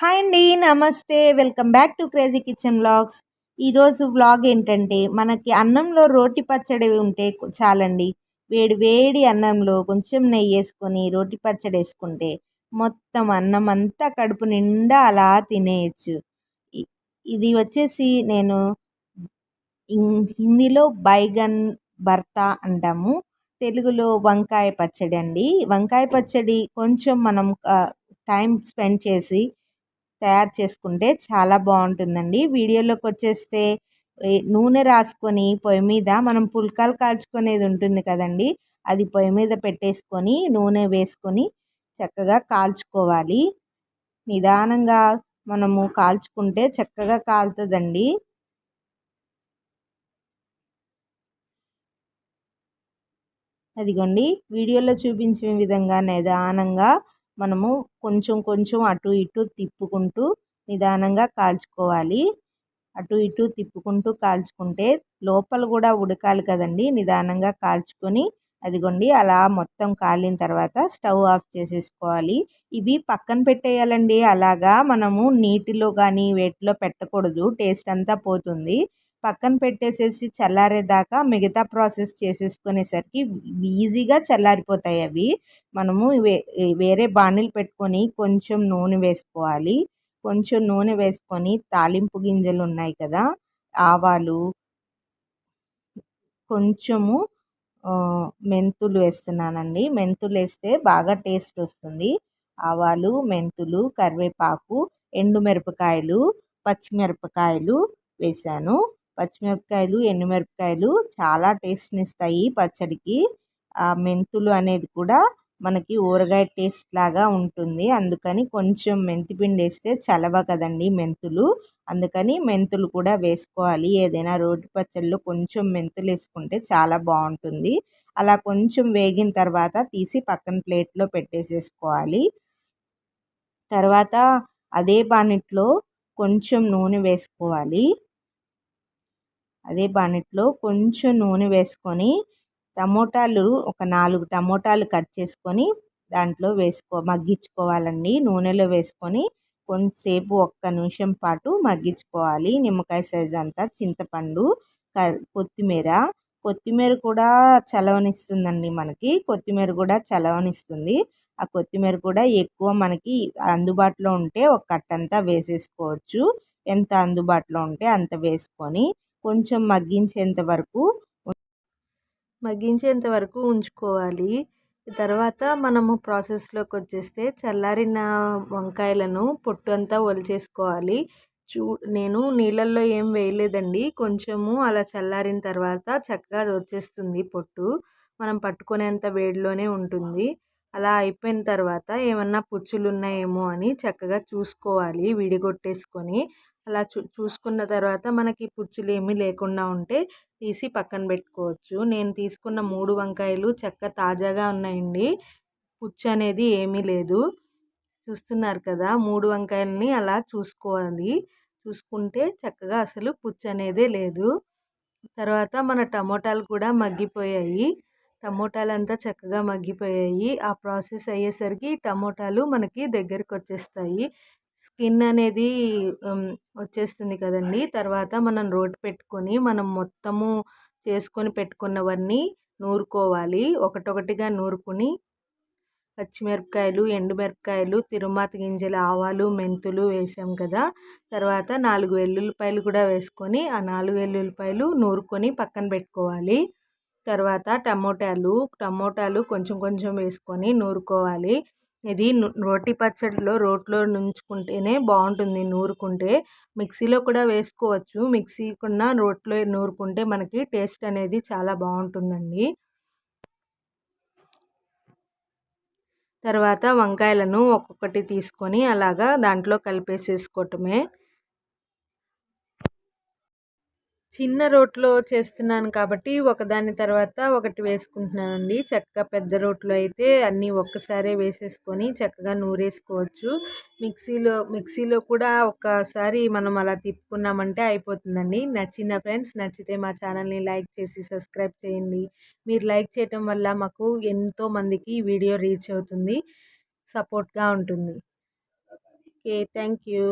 Hi అండి నమస్తే. Welcome back to crazy kitchen vlogs. ఈరోజు వ్లాగ్ ఏంటంటే మనకి అన్నంలో రోటి పచ్చడి ఉంటే చాలండి. వేడి వేడి అన్నంలో కొంచెం నెయ్యి వేసుకొని రోటి పచ్చడి వేసుకుంటే మొత్తం అన్నం అంతా కడుపు నిండా అలా తినేయచ్చు. ఇది వచ్చేసి నేను హిందీలో బైగన్ భర్త అంటాము. తెలుగులో వంకాయ పచ్చడి అండి వంకాయ పచ్చడి కొంచెం మనం టైం స్పెండ్ చేసి తయారు చేసుకుంటే చాలా బాగుంటుందండి. వీడియోలోకి వచ్చేస్తే నూనె రాసుకొని పొయ్యి మీద మనం పుల్కాలు కాల్చుకునేది ఉంటుంది కదండి. అది పొయ్యి మీద పెట్టేసుకొని నూనె వేసుకొని చక్కగా కాల్చుకోవాలి. నిదానంగా మనము కాల్చుకుంటే చక్కగా కాలుతుందండి. అదిగోండి వీడియోలో చూపించిన విధంగా నిదానంగా మనము కొంచెం కొంచెం అటు ఇటు తిప్పుకుంటూ నిదానంగా కాల్చుకోవాలి. అటు ఇటు తిప్పుకుంటూ కాల్చుకుంటే లోపల కూడా ఉడకాలి కదండి. నిదానంగా కాల్చుకొని అదిగోండి అలా మొత్తం కాలిన తర్వాత స్టవ్ ఆఫ్ చేసేసుకోవాలి. ఇవి పక్కన పెట్టేయాలండి. అలాగా మనము నీటిలో కానీ వేటిలో పెట్టకూడదు. టేస్ట్ అంతా పోతుంది. పక్కన పెట్టేసేసి చల్లారేదాకా మిగతా ప్రాసెస్ చేసేసుకునేసరికి ఈజీగా చల్లారిపోతాయి అవి. మనము వేరే బాణీలు పెట్టుకొని కొంచెం నూనె వేసుకోవాలి. కొంచెం నూనె వేసుకొని తాలింపు గింజలు ఉన్నాయి కదా ఆవాలు కొంచెము మెంతులు వేస్తున్నానండి. మెంతులు వేస్తే బాగా టేస్ట్ వస్తుంది. ఆవాలు మెంతులు కరివేపాకు ఎండుమిరపకాయలు పచ్చిమిరపకాయలు వేసాను. పచ్చిమిరపకాయలు ఎండుమిరపకాయలు చాలా టేస్ట్ని ఇస్తాయి పచ్చడికి. ఆ మెంతులు అనేది కూడా మనకి ఊరగాయ టేస్ట్ లాగా ఉంటుంది. అందుకని కొంచెం మెంతిపిండి వేస్తే చలవ కదండి మెంతులు. అందుకని మెంతులు కూడా వేసుకోవాలి. ఏదైనా రోటి పచ్చళ్ళు కొంచెం మెంతులు వేసుకుంటే చాలా బాగుంటుంది. అలా కొంచెం వేగిన తర్వాత తీసి పక్కన ప్లేట్లో పెట్టేసేసుకోవాలి. తర్వాత అదే బాణిట్లో కొంచెం నూనె వేసుకోవాలి. అదే బానెట్లో కొంచెం నూనె వేసుకొని టమోటాలు ఒక నాలుగు టమోటాలు కట్ చేసుకొని దాంట్లో వేసుకో మగ్గించుకోవాలండి. నూనెలో వేసుకొని కొంతసేపు ఒక్క నిమిషం పాటు మగ్గించుకోవాలి. నిమ్మకాయ సైజ్ అంతా చింతపండు కొత్తిమీర. కొత్తిమీర కూడా చలవనిస్తుందండి మనకి. కొత్తిమీర కూడా చలవనిస్తుంది. ఆ కొత్తిమీర కూడా ఎక్కువ మనకి అందుబాటులో ఉంటే ఒక కట్టంతా వేసేసుకోవచ్చు. ఎంత అందుబాటులో ఉంటే అంత వేసుకొని కొంచెం మగ్గించేంత వరకు మగ్గించేంత వరకు ఉంచుకోవాలి. తర్వాత మనము ప్రాసెస్లోకి వచ్చేస్తే చల్లారిన వంకాయలను పొట్టు అంతా ఒలిచేసుకోవాలి. చూ నేను నీళ్ళల్లో ఏం వేయలేదండి. కొంచెము అలా చల్లారిన తర్వాత చక్కగా వచ్చేస్తుంది పొట్టు. మనం పట్టుకునేంత వేడిలోనే ఉంటుంది. అలా అయిపోయిన తర్వాత ఏమన్నా పుచ్చులు ఉన్నాయేమో అని చక్కగా చూసుకోవాలి విడిగొట్టేసుకొని. అలా చూ చూసుకున్న తర్వాత మనకి పుచ్చులు ఏమీ లేకుండా ఉంటే తీసి పక్కన పెట్టుకోవచ్చు. నేను తీసుకున్న మూడు వంకాయలు చక్క తాజాగా ఉన్నాయండి. పుచ్చు అనేది ఏమీ లేదు. చూస్తున్నారు కదా మూడు వంకాయలని అలా చూసుకోవాలి. చూసుకుంటే చక్కగా అసలు పుచ్చు అనేదే లేదు. తర్వాత మన టమోటాలు కూడా మగ్గిపోయాయి. టమోటాలు అంతా చక్కగా మగ్గిపోయాయి. ఆ ప్రాసెస్ అయ్యేసరికి టమోటాలు మనకి దగ్గరికి వచ్చేస్తాయి స్కిన్ అనేది వచ్చేస్తుంది కదండి. తర్వాత మనం రోటి పెట్టుకొని మనం మొత్తము చేసుకొని పెట్టుకున్నవన్నీ నూరుకోవాలి. ఒకటొకటిగా నూరుకుని పచ్చిమిరపకాయలు ఎండుమిరపకాయలు తిరుమాత గింజలు ఆవాలు మెంతులు వేసాం కదా. తర్వాత నాలుగు వెల్లుల్లిపాయలు కూడా వేసుకొని ఆ నాలుగు వెల్లుల్లిపాయలు నూరుకొని పక్కన పెట్టుకోవాలి. తర్వాత టమోటాలు టమోటాలు కొంచెం కొంచెం వేసుకొని నూరుకోవాలి. ఇది రోటి పచ్చడిలో రోట్లో నుంచుకుంటేనే బాగుంటుంది నూరుకుంటే. మిక్సీలో కూడా వేసుకోవచ్చు. మిక్సీ కన్నా రోట్లో నూరుకుంటే మనకి టేస్ట్ అనేది చాలా బాగుంటుందండి. తర్వాత వంకాయలను ఒక్కొక్కటి తీసుకొని అలాగా దాంట్లో కలిపేసేసుకోవటమే. చిన్న రోట్లో చేస్తున్నాను కాబట్టి ఒకదాని తర్వాత ఒకటి వేసుకుంటున్నానండి. చక్కగా పెద్ద రోట్లో అయితే అన్నీ ఒక్కసారే వేసేసుకొని చక్కగా నూరేసుకోవచ్చు. మిక్సీలో మిక్సీలో కూడా ఒక్కసారి మనం అలా తిప్పుకున్నామంటే అయిపోతుందండి. నచ్చిందా ఫ్రెండ్స్? నచ్చితే మా ఛానల్ని లైక్ చేసి సబ్స్క్రైబ్ చేయండి. మీరు లైక్ చేయటం వల్ల మాకు ఎంతో మందికి వీడియో రీచ్ అవుతుంది. సపోర్ట్గా ఉంటుంది. Okay thank you.